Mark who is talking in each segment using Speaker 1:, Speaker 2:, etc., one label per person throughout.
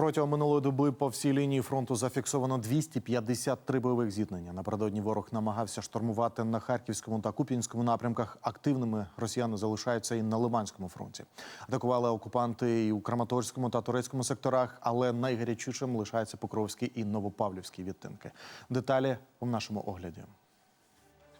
Speaker 1: Протягом минулої доби по всій лінії фронту зафіксовано 253 бойових зіткнення. Напередодні ворог намагався штурмувати на харківському та куп'янському напрямках. Активними росіяни залишаються і на Лиманському фронті. Атакували окупанти і у Краматорському та турецькому секторах, але найгарячішим лишається Покровський і Новопавлівський відтинки. Деталі у нашому огляді.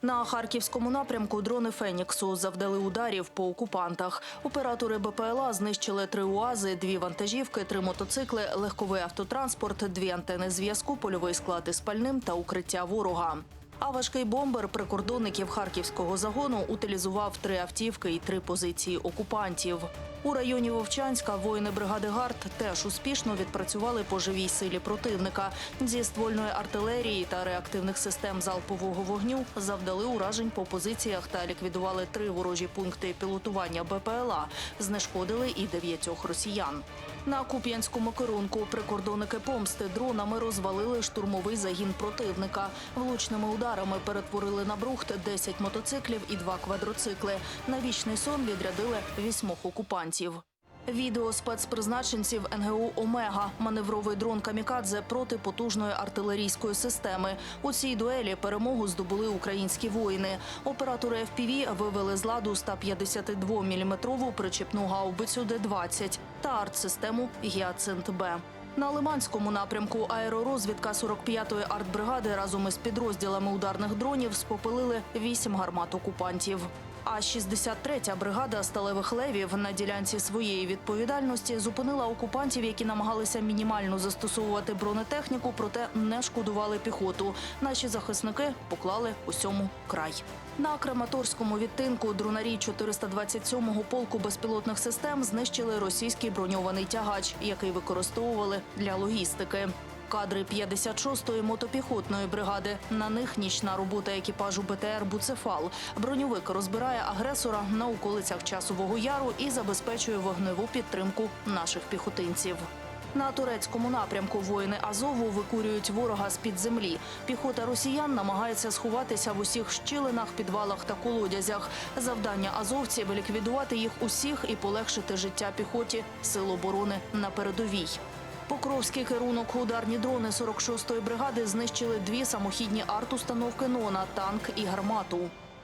Speaker 2: На харківському напрямку дрони Феніксу завдали ударів по окупантах. Оператори БПЛА знищили три УАЗи, дві вантажівки, три мотоцикли, легковий автотранспорт, дві антени зв'язку, польовий склад із пальним та укриття ворога. А важкий бомбер прикордонників харківського загону утилізував три автівки і три позиції окупантів. У районі Вовчанська воїни бригади ГАРД теж успішно відпрацювали по живій силі противника. Зі ствольної артилерії та реактивних систем залпового вогню завдали уражень по позиціях та ліквідували три ворожі пункти пілотування БПЛА. Знешкодили і дев'ятьох росіян. На Куп'янському керунку прикордонники помсти дронами розвалили штурмовий загін противника. Влучними ударами перетворили на брухт 10 мотоциклів і два квадроцикли. На вічний сон відрядили вісьмох окупантів. Відео спецпризначенців НГУ Омега маневровий дрон Камікадзе проти потужної артилерійської системи. У цій дуелі перемогу здобули українські воїни. Оператори FPV вивели з ладу 152 мм причіпну гаубицю Д-20 та артсистему Гіацинт Б. На Лиманському напрямку аеророзвідка 45-ї артбригади разом із підрозділами ударних дронів спопилили вісім гармат окупантів. А 63-я бригада сталевих левів на ділянці своєї відповідальності зупинила окупантів, які намагалися мінімально застосовувати бронетехніку, проте не шкодували піхоту. Наші захисники поклали усьому край. На Краматорському відтинку друнарі 427-го полку безпілотних систем знищили російський броньований тягач, який використовували для логістики. Кадри 56-ї мотопіхотної бригади. На них нічна робота екіпажу БТР Буцефал. Броньовик розбирає агресора на околицях часового яру і забезпечує вогневу підтримку наших піхотинців. На турецькому напрямку воїни Азову викурюють ворога з під землі. Піхота росіян намагається сховатися в усіх щілинах, підвалах та колодязях. Завдання азовців ліквідувати їх усіх і полегшити життя піхоті сил оборони на передовій. Покровський керунок ударні дрони 46-ї бригади знищили дві самохідні арт-установки «Нона», танк і гармату.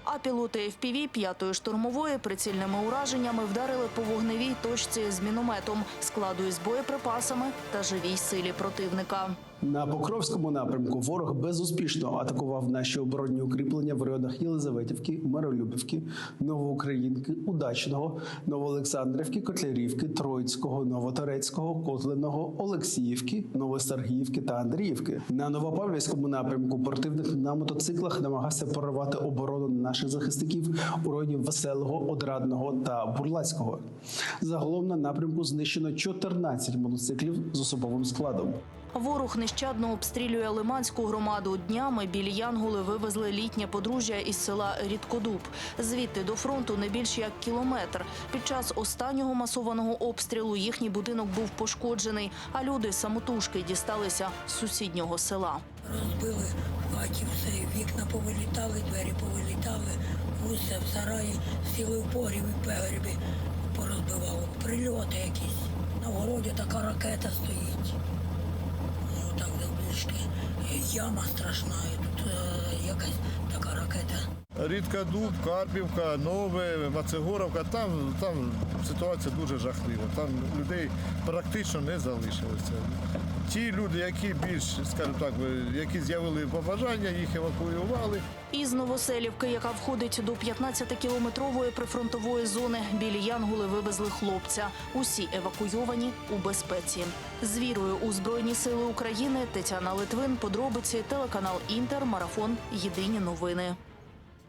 Speaker 2: А пілоти FPV 5-ї штурмової прицільними ураженнями вдарили по вогневій точці з мінометом, складу із боєприпасами та живій силі противника.
Speaker 3: На Покровському напрямку ворог безуспішно атакував наші оборонні укріплення в районах Єлизаветівки, Миролюбівки, Новоукраїнки, Удачного, Новоолександрівки, Котлярівки, Троїцького, Новоторецького, Котленого, Олексіївки, Новосаргіївки та Андріївки. На Новопавлівському напрямку противник на мотоциклах намагався прорвати оборону наших захисників у районі Веселого, Одрадного та Бурлацького. Загалом на напрямку знищено 14 мотоциклів з особовим складом.
Speaker 2: Ворог нещадно обстрілює Лиманську громаду. Днями білі Янголи вивезли літнє подружжя із села Рідкодуб. Звідти до фронту не більш як кілометр. Під час останнього масованого обстрілу їхній будинок був пошкоджений, а люди самотужки дісталися з сусіднього села.
Speaker 4: Розбили хаті все, вікна повилітали, двері повилітали, усе в сараї, сіли в погріб і в порозбивали. Прильоти якісь. На городі така ракета стоїть. Так завбільшки. Яма страшна, і тут е, якась така ракета.
Speaker 5: Рідкодуб, Карпівка, Нове, Мацегоровка, там, там ситуація дуже жахлива. Там людей практично не залишилося. Ті люди, які більш, скажімо так, які з'явили побажання, їх евакуювали.
Speaker 2: Із Новоселівки, яка входить до 15-кілометрової прифронтової зони, білі Янголи вивезли хлопця. Усі евакуйовані у безпеці. З вірою у Збройні Сили України Тетяна Литвин, подробиці, телеканал Інтер, марафон. Єдині новини.